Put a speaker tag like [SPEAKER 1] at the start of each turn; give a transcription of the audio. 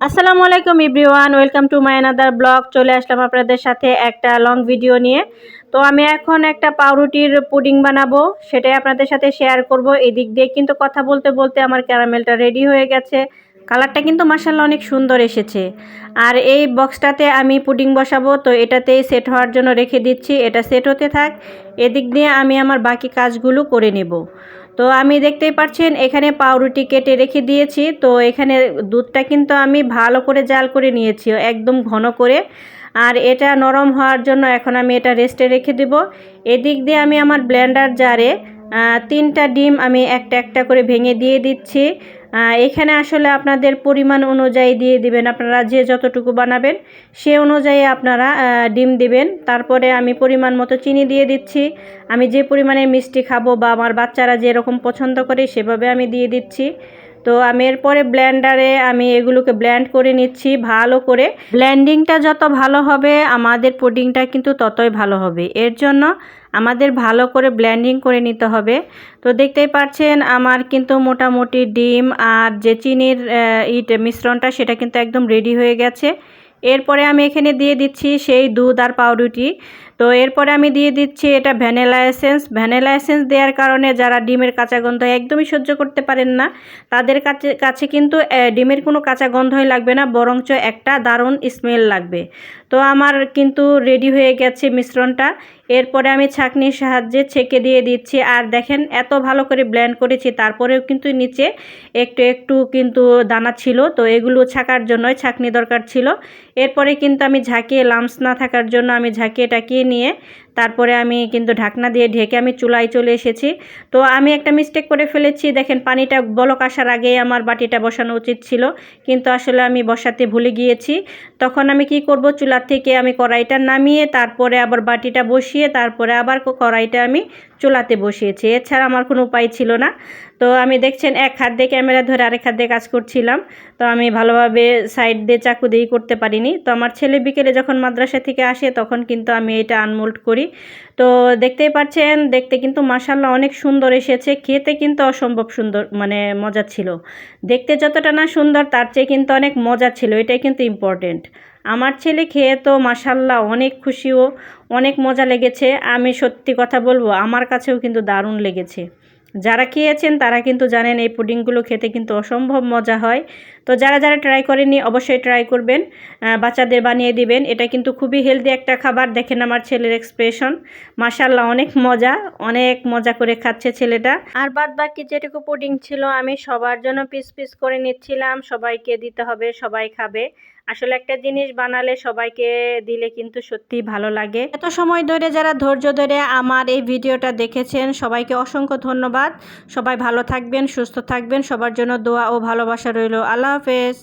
[SPEAKER 1] আসসালামু আলাইকুম everyone, welcome to my another vlog. চলে আসলাম আপনাদের সাথে একটা লং ভিডিও নিয়ে। তো আমি এখন একটা পাউরুটির পুডিং বানাবো, সেটাই আপনাদের সাথে শেয়ার করব। এদিক দিয়ে কিন্তু কথা বলতে বলতে আমার ক্যারামেলটা রেডি হয়ে গেছে। কালারটা কিন্তু মাসাল্লাহ অনেক সুন্দর এসেছে। আর এই বক্সটাতে আমি পুডিং বসাবো, তো এটাতেই সেট হওয়ার জন্য রেখে দিচ্ছি। এটা সেট হতে থাক। এদিক দিয়ে আমি আমার বাকি কাজগুলো করে নেব। তো আমি দেখতেই পাচ্ছেন এখানে পাউরুটি কেটে রেখে দিয়েছি। তো এখানে দুধটা কিন্তু আমি ভালো করে জাল করে নিয়েছি, একদম ঘন করে। আর এটা নরম হওয়ার জন্য এখন আমি এটা রেস্টে রেখে দেব। এদিক দিয়ে আমি আমার ব্ল্যান্ডার জারে তিনটা ডিম আমি একটা একটা করে ভেঙে দিয়ে দিচ্ছি। এখানে আসলে আপনাদের পরিমাণ অনুযায়ী দিয়ে দিবেন। আপনারা যে যতটুকু বানাবেন, সে অনুযায়ী আপনারা ডিম দিবেন। তারপরে আমি পরিমাণ মতো চিনি দিয়ে দিচ্ছি। আমি যে পরিমাণে মিষ্টি খাব বা আমার বাচ্চারা যেরকম পছন্দ করে সেভাবে আমি দিয়ে দিচ্ছি। তো আমি এরপরে ব্ল্যান্ডারে আমি এগুলোকে ব্ল্যান্ড করে নিচ্ছি ভালো করে। ব্ল্যান্ডিংটা যত ভালো হবে, আমাদের পুডিংটা কিন্তু ততই ভালো হবে। এর জন্য আমাদের ভালো করে ব্ল্যান্ডিং করে নিতে হবে। তো দেখতেই পাচ্ছেন, আমার কিন্তু মোটামুটি ডিম আর যে চিনির ইট মিশ্রণটা, সেটা কিন্তু একদম রেডি হয়ে গেছে। এরপরে আমি এখানে দিয়ে দিচ্ছি সেই দুধ আর পাউরুটি। তো এরপরে আমি দিয়ে দিচ্ছি এটা ভ্যানিলা এসেন্স। ভ্যানিলা এসেন্স দেওয়ার কারণে যারা ডিমের কাঁচা গন্ধ একদমই সহ্য করতে পারেন না, তাদের কাছে কাছে কিন্তু ডিমের কোনো কাঁচা গন্ধই লাগবে না, বরঞ্চ একটা দারুণ স্মেল লাগবে। তো আমার কিন্তু রেডি হয়ে গেছে মিশ্রণটা। এরপরে আমি ছাঁকনির সাহায্যে ছেঁকে দিয়ে দিচ্ছি। আর দেখেন, এত ভালো করে ব্ল্যান্ড করেছি, তারপরেও কিন্তু নিচে একটু একটু কিন্তু দানা ছিল। তো এগুলো ছাকার জন্যই ছাঁকনি দরকার ছিল। এরপরে কিন্তু আমি ঝাঁকিয়ে লামস না থাকার জন্য আমি ঝাঁকিয়ে টাকিয়ে নিয়ে তারপরে আমি কিন্তু ঢাকনা দিয়ে ঢেকে আমি চুলায় চলে এসেছি। তো আমি একটা মিস্টেক করে ফেলেছি। দেখেন, পানিটা বলক আসার আগেই আমার বাটিটা বসানো উচিত ছিল। কিন্তু আসলে আমি বসাতে ভুলে গিয়েছি। তখন আমি কি করব? চুলার থেকে আমি কড়াইটা নামিয়ে তারপরে আবার বাটিটা বসিয়ে তারপরে আবার কড়াইটা আমি চুলাতে বসিয়েছি। এছাড়া আমার কোনো উপায় ছিল না। তো আমি দেখছেন, এক হাত দিয়ে ক্যামেরা ধরে আরেক হাত দিয়ে কাজ করছিলাম। তো আমি ভালোভাবে সাইড দিয়ে চাকু দিয়েই করতে পারিনি। তো আমার ছেলে বিকেলে যখন মাদ্রাসা থেকে আসে, তখন কিন্তু আমি এটা আনমোল্ড করি। তো দেখতেই পাচ্ছেন, দেখতে কিন্তু মাসাল্লাহ অনেক সুন্দর এসেছে। খেতে কিন্তু অসম্ভব সুন্দর মানে মজা ছিল। দেখতে যতটা না সুন্দর, তার চেয়ে কিন্তু অনেক মজা ছিল। এটাই কিন্তু ইম্পর্টেন্ট আমার ছেলে খেয়ে তো মাসাল্লাহ অনেক খুশিও, অনেক মজা লেগেছে। আমি সত্যি কথা বলব, আমার কাছেও কিন্তু দারুণ লেগেছে। যারা খেয়েছেন তারা কিন্তু জানেন এই পুডিংগুলো খেতে কিন্তু অসম্ভব মজা হয়। তো যারা যারা ট্রাই করেনি অবশ্যই ট্রাই করবেন বাচ্চাদের বানিয়ে দিবেন। এটা কিন্তু খুবই হেলদি একটা খাবার। দেখেন আমার ছেলের এক্সপ্রেশন মাসাল্লাহ অনেক মজা অনেক মজা করে খাচ্ছে ছেলেটা। আর বাদ বাকি যেটুকু পুডিং ছিল আমি সবার জন্য পিস পিস করে নিচ্ছিলাম। সবাইকে দিতে হবে, সবাই খাবে। আসলে একটা জিনিস বানালে সবাইকে দিলে কিন্তু সত্যি ভালো লাগে। এত সময় ধরে যারা ধৈর্য ধরে আমার এই ভিডিওটা দেখেছেন, সবাইকে অসংখ্য ধন্যবাদ। সবাই ভালো থাকবেন, সুস্থ থাকবেন। সবার জন্য দোয়া ও ভালোবাসা রইল। আল্লাহ হাফেজ।